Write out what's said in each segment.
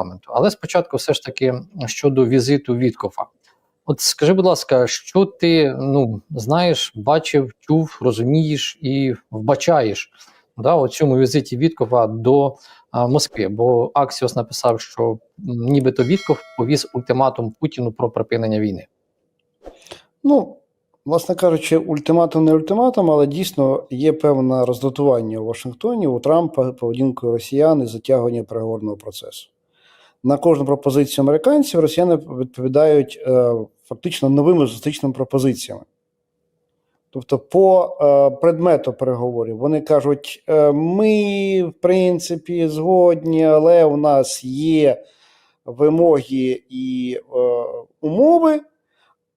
парламенту. Але спочатку, все ж таки, щодо візиту Віткофа. От скажи, будь ласка, що ти ну знаєш, бачив, чув, розумієш і вбачаєш да, у цьому візиті Віткова до а, Москви? Бо Аксіос написав, що нібито Вітков повіз ультиматум Путіну про припинення війни. Ну, власне кажучи, ультиматум не ультиматум, але дійсно є певне роздратування у Вашингтоні у Трампа поведінкою росіян і затягування переговорного процесу. На кожну пропозицію американців росіяни відповідають е, фактично новими зустрічними пропозиціями. Тобто, по е, предмету переговорів вони кажуть: е, ми, в принципі, згодні, але у нас є вимоги і е, умови.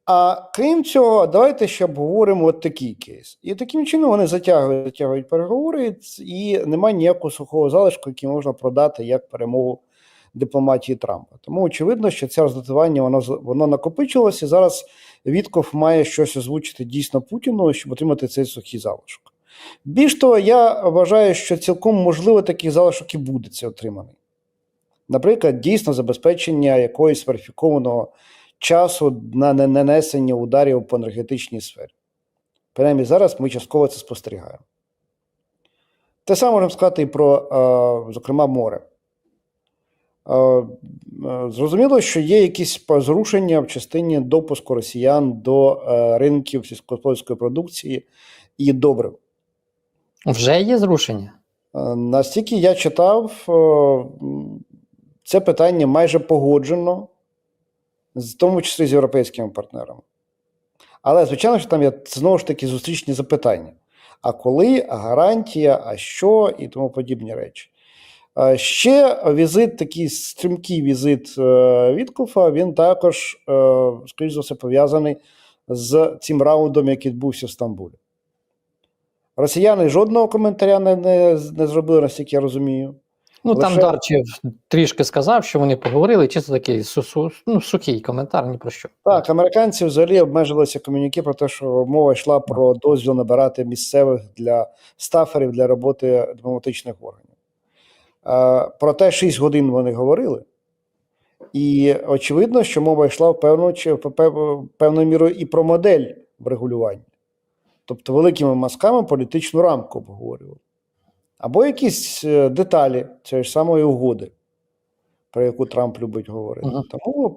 А крім цього, давайте ще обговоримо от такий кейс. І таким чином вони затягують, затягують переговори, і немає ніякого сухого залишку, який можна продати як перемогу дипломатії Трампа. Тому очевидно, що це роздатування воно воно накопичилося. І зараз Вітков має щось озвучити дійсно Путіну, щоб отримати цей сухий залишок. Більш того, я вважаю, що цілком можливо такий залишок і буде це отриманий. Наприклад, дійсно забезпечення якоїсь верифікованого часу на нанесення ударів по енергетичній сфері. Принаймні зараз ми частково це спостерігаємо. Те саме можемо сказати і про, е, зокрема, море. Е, е, Зрозуміло, що є якісь зрушення в частині допуску росіян до е, ринків сільськогосподарської продукції і добрив. Вже є зрушення? Настільки я читав, це питання майже погоджено, в тому числі з європейськими партнерами. Але, звичайно, що там є знову ж таки зустрічні запитання: а коли, а гарантія, а що і тому подібні речі. Е, Ще візит, такий стрімкий візит е, Віткофа, він також, е, скоріш за все, пов'язаний з цим раундом, який відбувся в Стамбулі. Росіяни жодного коментаря не, не, не зробили, наскільки я розумію. Ну там Лише- Дарчев трішки сказав, що вони поговорили, чисто такий су- ну, сухий коментар, ні про що. Так, американці взагалі обмежилися комюніке про те, що мова йшла про дозвіл набирати місцевих для стаферів для роботи дипломатичних органів. Е, Про те 6 годин вони говорили, і очевидно, що мова йшла в певну, чи- певною мірою і про модель врегулювання. Тобто великими мазками політичну рамку обговорювали. Або якісь е, деталі цієї ж самої угоди, про яку Трамп любить говорити. Мгм. Тому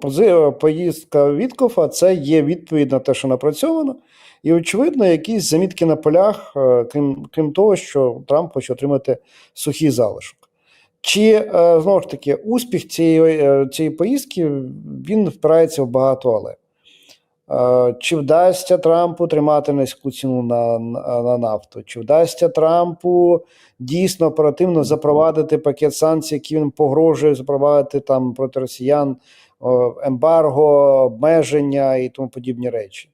поїздка Віткофа це є відповідь на те, що напрацьовано, і, очевидно, якісь замітки на полях, е, крім, крім того, що Трамп хоче отримати сухий залишок. Чи е, знову ж таки успіх цієї, е, цієї поїздки він впирається в багато але. Е, Чи вдасться Трампу тримати низьку ціну на, на, на нафту? Чи вдасться Трампу дійсно оперативно запровадити пакет санкцій, які він погрожує запровадити там проти росіян, ембарго, обмеження і тому подібні речі?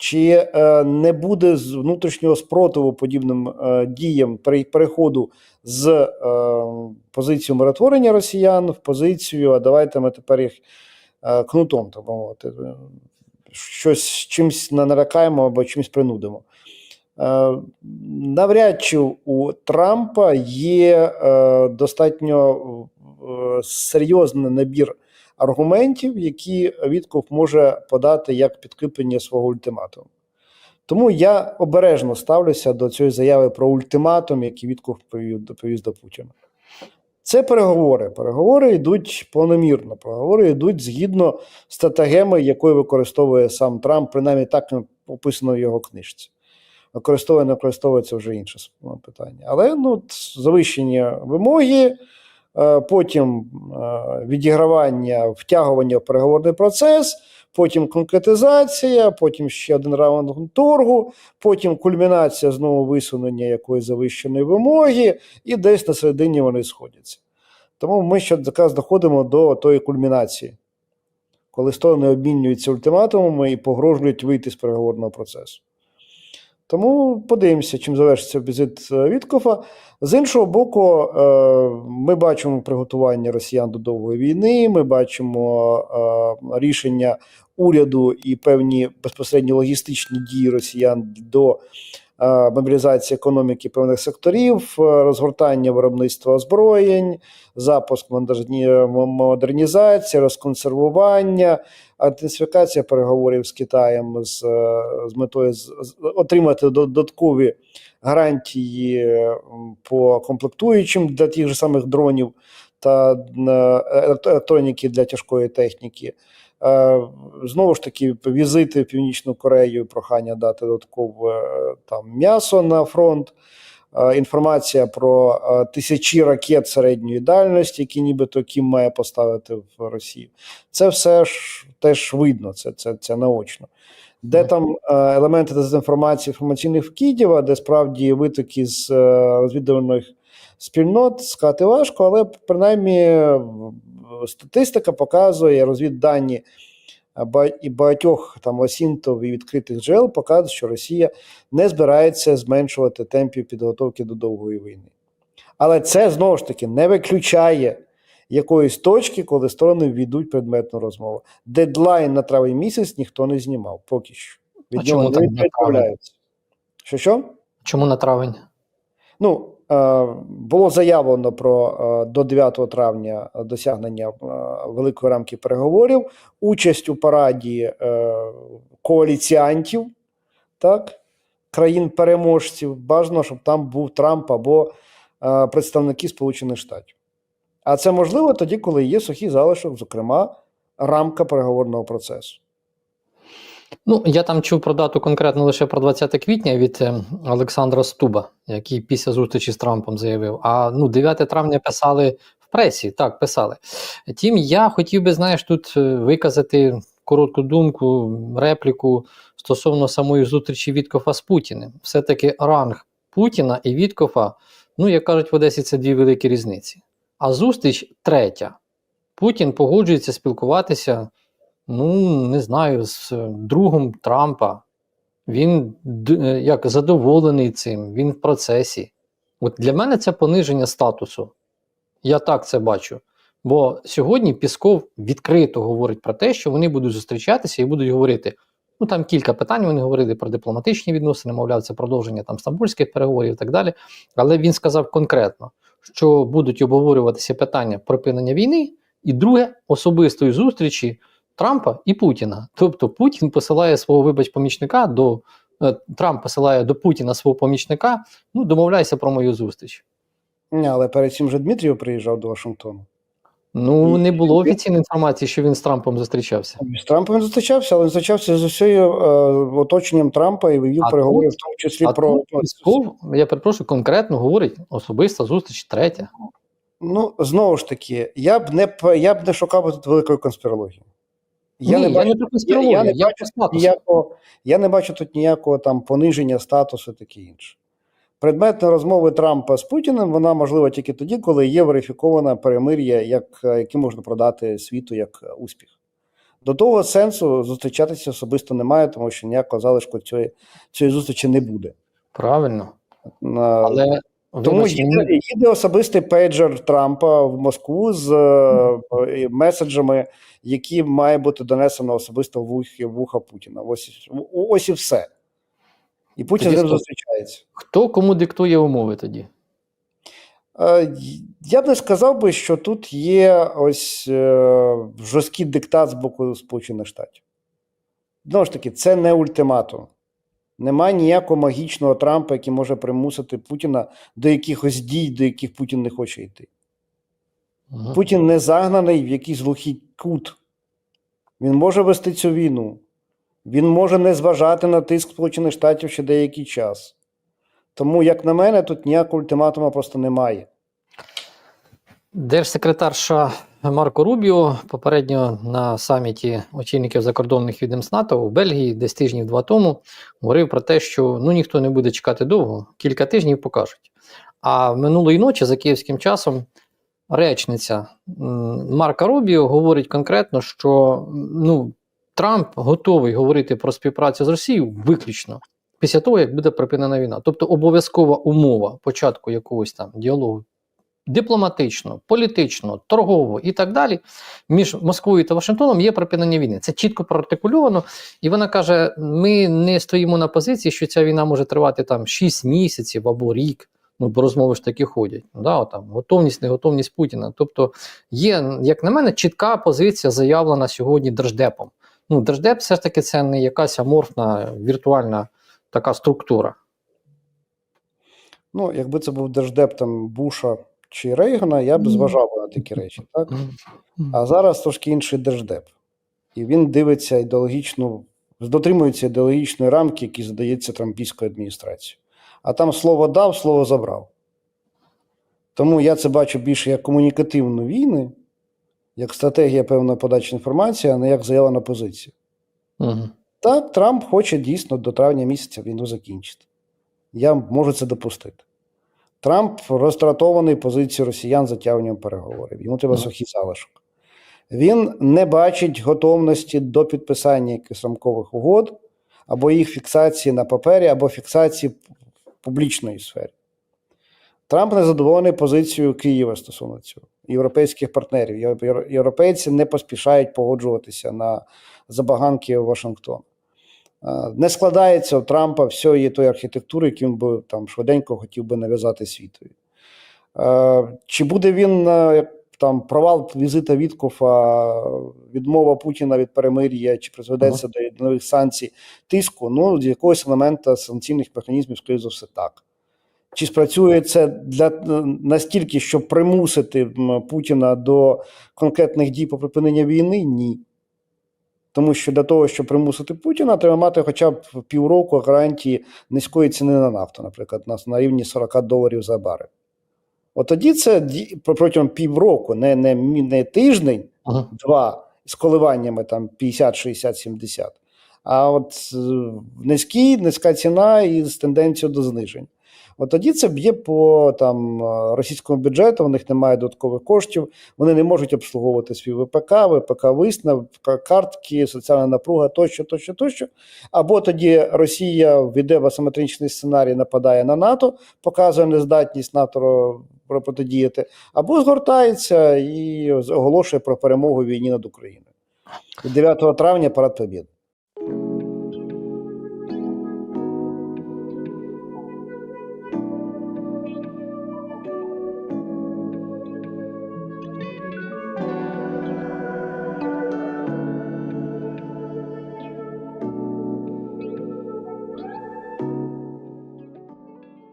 Чи е, не буде з внутрішнього спротиву подібним е, діям при переходу з е, позиції миротворення росіян в позицію, а давайте ми тепер їх кнутом, так мовити, щось чимось налякаємо або чимось принудимо. Навряд чи у Трампа є достатньо серйозний набір аргументів, які Вітков може подати як підкріплення свого ультиматуму. Тому я обережно ставлюся до цієї заяви про ультиматум, який Вітков повів, повіз до Путіна. Це переговори. Переговори йдуть планомірно. Переговори йдуть згідно стратегеми, якою використовує сам Трамп, принаймні так описано в його книжці. Використовує, не використовує вже інше питання. Але ну, завищення вимоги, потім е, відігравання, втягування в переговорний процес, потім конкретизація, потім ще один раунд торгу, потім кульмінація знову висунення якоїсь завищеної вимоги, і десь на середині вони сходяться. Тому ми ще якраз доходимо до тої кульмінації, коли сторони обмінюються ультиматумами і погрожують вийти з переговорного процесу. Тому подивимося, чим завершиться візит е, Віткофа. З іншого боку, е, ми бачимо приготування росіян до довгої війни. Ми бачимо е, рішення уряду і певні безпосередньо логістичні дії росіян до мобілізації економіки певних секторів, розгортання виробництва озброєнь, запуск модернізації, розконсервування, інтенсифікація переговорів з Китаєм з, е, з метою з- отримати додаткові гарантії по комплектуючим для тих же самих дронів та е, електроніки для тяжкої техніки. Е, Знову ж таки, візити в Північну Корею, прохання дати додаткове там м'ясо на фронт. Інформація про тисячі ракет середньої дальності, які нібито Кім має поставити в Росію. Це все ж теж видно, це, це, це наочно. Де там е, елементи дезінформації інформаційних вкидів, де справді витоки з е, розвідувальних спільнот сказати важко, але принаймні е, статистика показує розвіддані і багатьох там осінтов і відкритих джерел показує, що Росія не збирається зменшувати темпів підготовки до довгої війни. Але це знову ж таки не виключає якоїсь точки, коли сторони ввійдуть в предметну розмову. Дедлайн на травень місяць ніхто не знімав поки що. А Від чому нього так не відмовляються. Що що? Чому на травень? Ну, е, було заявлено про е, до 9 травня досягнення е, великої рамки переговорів, участь у параді коаліціантів, так, країн-переможців. Бажано, щоб там був Трамп або представники Сполучених Штатів. А це можливо тоді, коли є сухий залишок, зокрема, рамка переговорного процесу. Ну, я там чув про дату конкретно лише про 20 квітня від е, Олександра Стуба, який після зустрічі з Трампом заявив. А ну, 9 травня писали в пресі, так, писали. Тім, я хотів би, знаєш, тут е, виказати коротку думку, репліку стосовно самої зустрічі Віткофа з Путіним. Все-таки ранг Путіна і Віткофа, ну, як кажуть в Одесі, це дві великі різниці. А зустріч третя. Путін погоджується спілкуватися ну, не знаю, з е, другом Трампа. Він е, як задоволений цим, він в процесі. От для мене це пониження статусу. Я так це бачу. Бо сьогодні Пісков відкрито говорить про те, що вони будуть зустрічатися і будуть говорити. Ну там кілька питань вони говорили про дипломатичні відносини, мовляв, це продовження там стамбульських переговорів і так далі. Але він сказав конкретно, що будуть обговорюватися питання припинення війни, і друге особистої зустрічі Трампа і Путіна. Тобто Путін посилає свого вибач помічника до е, Трамп посилає до Путіна свого помічника. Ну, домовляйся про мою зустріч. Але перед цим же Дмитрієв приїжджав до Вашингтону. Ну, І- не було офіційної інформації, що він з Трампом зустрічався. З Трампом він зустрічався, але він зустрічався з усією е, оточенням Трампа і вивів переговори, в тому числі А про тут Пісков, я перепрошую, конкретно говорить особиста зустріч третя. ну знову ж таки, я б не я б не шукав тут великої конспірології. Я Ні, не бачу я не конспірологію, я я, я бачу про статус. ніякого, я не бачу тут ніякого там пониження статусу, таке інше. Предметна розмови Трампа з Путіним вона можлива тільки тоді, коли є верифіковане перемир'я, як, е, яке можна продати світу як е, успіх. До того сенсу зустрічатися особисто немає, тому що ніякого залишку цієї, цієї зустрічі не буде. Правильно. На- Але Тому їде, їде особистий пейджер Трампа в Москву з е, меседжами, які має бути донесено особисто в вуха Путіна. Ось, ось і все. І Путін Тоді з ним зустрічається. хто кому диктує умови тоді? Е, Я б не сказав би, що тут є ось е, жорсткий диктат з боку Сполучених Штатів. Знову ж таки, це не ультиматум. Немає ніякого магічного Трампа, який може примусити Путіна до якихось дій, до яких Путін не хоче йти. Мгм. Путін не загнаний в якийсь глухий кут. Він може вести цю війну. Він може не зважати на тиск Сполучених Штатів ще деякий час. Тому, як на мене, тут ніякого ультиматуму просто немає. Держсекретар США Марко Рубіо попередньо на саміті очільників закордонних відомств НАТО у Бельгії десь тижнів два тому говорив про те, що ну ніхто не буде чекати довго, кілька тижнів покажуть. А минулої ночі за київським часом речниця Марка Рубіо говорить конкретно, що ну, Трамп готовий говорити про співпрацю з Росією виключно після того, як буде припинена війна. Тобто обов'язкова умова початку якогось там діалогу дипломатично, політично, торгово і так далі між Москвою та Вашингтоном є припинення війни. Це чітко проартикульовано. І вона каже: ми не стоїмо на позиції, що ця війна може тривати там 6 місяців або рік. Ну, бо розмови ж таки ходять. Ну, Да, там, готовність, неготовність Путіна. Тобто є, як на мене, чітка позиція заявлена сьогодні Держдепом. Ну, Держдеп все ж таки це не якась аморфна віртуальна така структура. Ну, якби це був держдеп там Буша чи Рейгана, я б зважав на такі речі. Так? А зараз трошки інший держдеп. І він дивиться ідеологічну, дотримується ідеологічної рамки, які задається трампійською адміністрацією. А там слово дав, слово забрав. Тому я це бачу більше як комунікативну війну, як стратегія певної подачі інформації, а не як заявлена позиція. Угу. Так, Трамп хоче дійсно до травня місяця війну закінчити. Я можу це допустити. Трамп розтратований позицією росіян затягуванням переговорів. Йому треба сухий залишок. Він не бачить готовності до підписання якихось рамкових угод, або їх фіксації на папері, або фіксації в публічної сфері. Трамп не задоволений позицією Києва стосовно цього, європейських партнерів. Європейці не поспішають погоджуватися на забаганки Вашингтона. Е, Не складається у Трампа всієї тої архітектури, яку він би там швиденько хотів би нав'язати світові. Е, Чи буде він е, там провал візита Віткофа, відмова Путіна від перемир'я, чи призведеться до нових санкцій, тиску? Ну, з якогось елемента санкційних механізмів, скоріше за все, так. Чи спрацює це для е, настільки, щоб примусити Путіна до конкретних дій по припиненню війни? Ні. Тому що для того, щоб примусити Путіна, треба мати хоча б півроку гарантії низької ціни на нафту, наприклад, на, на рівні 40 доларів за барель. От тоді це протягом півроку, не, не, не тиждень, Угу. два з коливаннями там 50, 60, 70, а от е, низький, низька ціна і з тенденцією до знижень. От тоді це б'є по там е, російському бюджету, у них немає додаткових коштів, вони не можуть обслуговувати свій ВПК, ВПК виставка, картки, соціальна напруга тощо, тощо, тощо. Або тоді Росія війде в асиметричний сценарій, нападає на НАТО, показує нездатність НАТО протидіяти, або згортається і оголошує про перемогу в війні над Україною. І 9 травня парад Побєди.